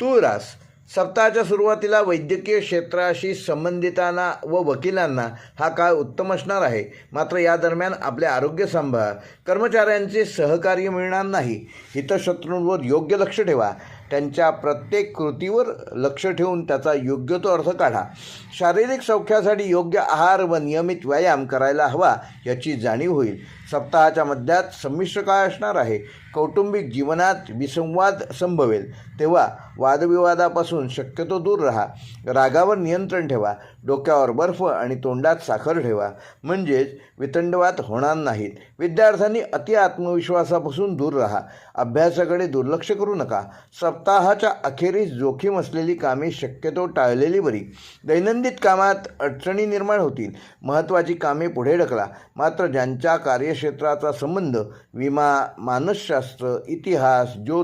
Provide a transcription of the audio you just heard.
तुळरास सप्ताहाच्या सुरुवातीला वैद्यकीय क्षेत्राशी संबंधितांना व वकिलांना हा काळ उत्तम असणार आहे. मात्र या दरम्यान आपले आरोग्य सांभाळ. कर्मचाऱ्यांचे सहकार्य मिळणार नाही. हितशत्रूंवर योग्य लक्ष ठेवा. त्यांच्या प्रत्येक कृतीवर लक्ष ठेवून त्याचा योग्य तो अर्थ काढा. शारीरिक सौख्यासाठी योग्य आहार व नियमित व्यायाम करायला हवा याची जाणीव होईल. सप्ताहाच्या मध्यात संमिश्र काळ असणार आहे? कौटुंबिक जीवनात विसंवाद संभवेल. तेव्हा वादविवादापासून शक्यतो दूर राहा. रागावर नियंत्रण ठेवा. डोक्यावर बर्फ आणि तोंडात साखर ठेवा. म्हणजेच वितंडवाद होणार नाहीत. विद्यार्थ्यांनी अति आत्मविश्वासापासून दूर राहा. अभ्यासाकडे दुर्लक्ष करू नका. सप सप्ताहाच्या अखेरीस जोखीम असलेली कामे शक्यतो टाळलेली बरी. दैनंदिन कामात अडचणी निर्माण होतील. महत्त्वाची कामे पुढे ढकला. मात्र ज्यांच्या कार्यक्षेत्राचा संबंध विमा मानसशास्त्र इतिहास ज्योत